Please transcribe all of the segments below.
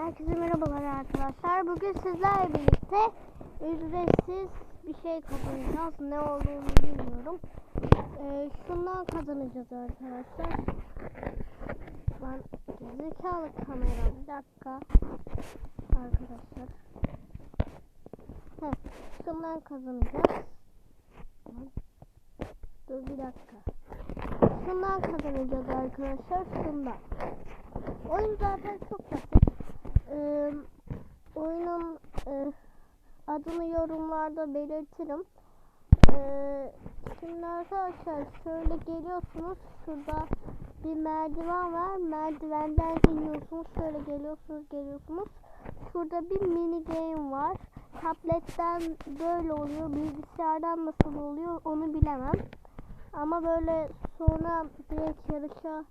Herkese merhabalar arkadaşlar. Bugün sizlerle birlikte ücretsiz bir şey kazanacağız. Ne olduğunu bilmiyorum. Ee, şundan kazanacağız arkadaşlar. Ben zekalı kamera bir dakika. Arkadaşlar. Heh, şundan kazanacağız. Dur bir dakika. Şundan kazanacağız arkadaşlar. Şundan. Oyun zaten çok basit. Ee, oyunun e, adını yorumlarda belirtirim. Ee, şimdi arkadaşlar şöyle geliyorsunuz. Şurada bir merdiven var. Merdivenden iniyorsunuz. Şöyle geliyorsunuz geliyorsunuz. Şurada bir mini game var. Tabletten böyle oluyor. Bilgisayardan nasıl oluyor onu bilemem. Ama böyle sonra direkt yarışa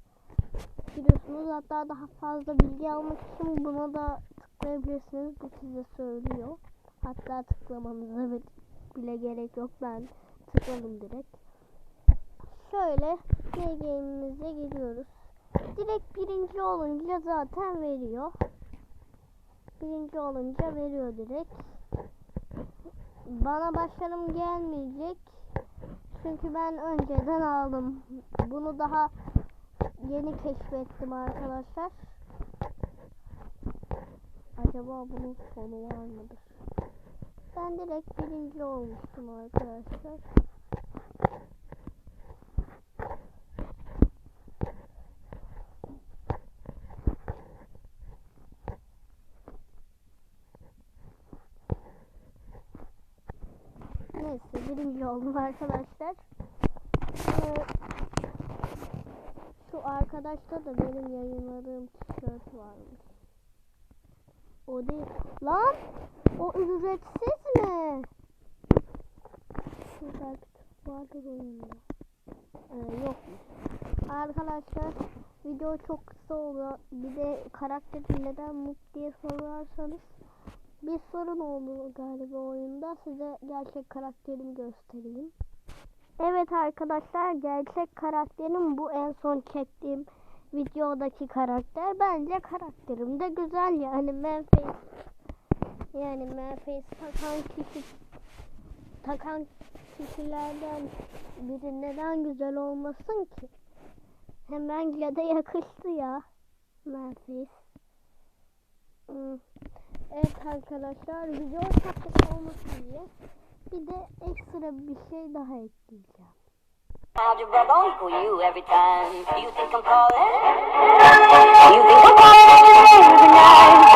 giriyorsunuz. Hatta daha fazla bilgi almak için buna da tıklayabilirsiniz. Bu size söylüyor. Hatta tıklamanıza bi- bile gerek yok. Ben tıkladım direkt. Şöyle game'imize giriyoruz. Direkt birinci olunca zaten veriyor. Birinci olunca veriyor direkt. Bana başarım gelmeyecek. Çünkü ben önceden aldım. Bunu daha yeni keşfettim arkadaşlar. Acaba bunun sonu var mıdır? Ben direkt birinci olmuştum arkadaşlar. Neyse birinci oldum arkadaşlar. Ee, şu arkadaşta da benim yayınladığım tişört varmış. O değil. Lan o ücretsiz mi? Şurada vardır oyunda. Ee, yokmuş. Arkadaşlar video çok kısa oluyor. Bir de karakterin neden mut diye sorarsanız bir sorun oldu galiba oyunda. Size gerçek karakterimi göstereyim. Evet arkadaşlar gerçek karakterim bu en son çektiğim videodaki karakter. Bence karakterim de güzel yani Memphis yani Memphis takan kişi takan kişilerden biri neden güzel olmasın ki? Hem bence de yakıştı ya Memphis. Evet arkadaşlar video çok olmasın diye bir de ekstra bir şey daha ekleyeceğim. For you every time. You think I'm calling? You think I'm calling every night?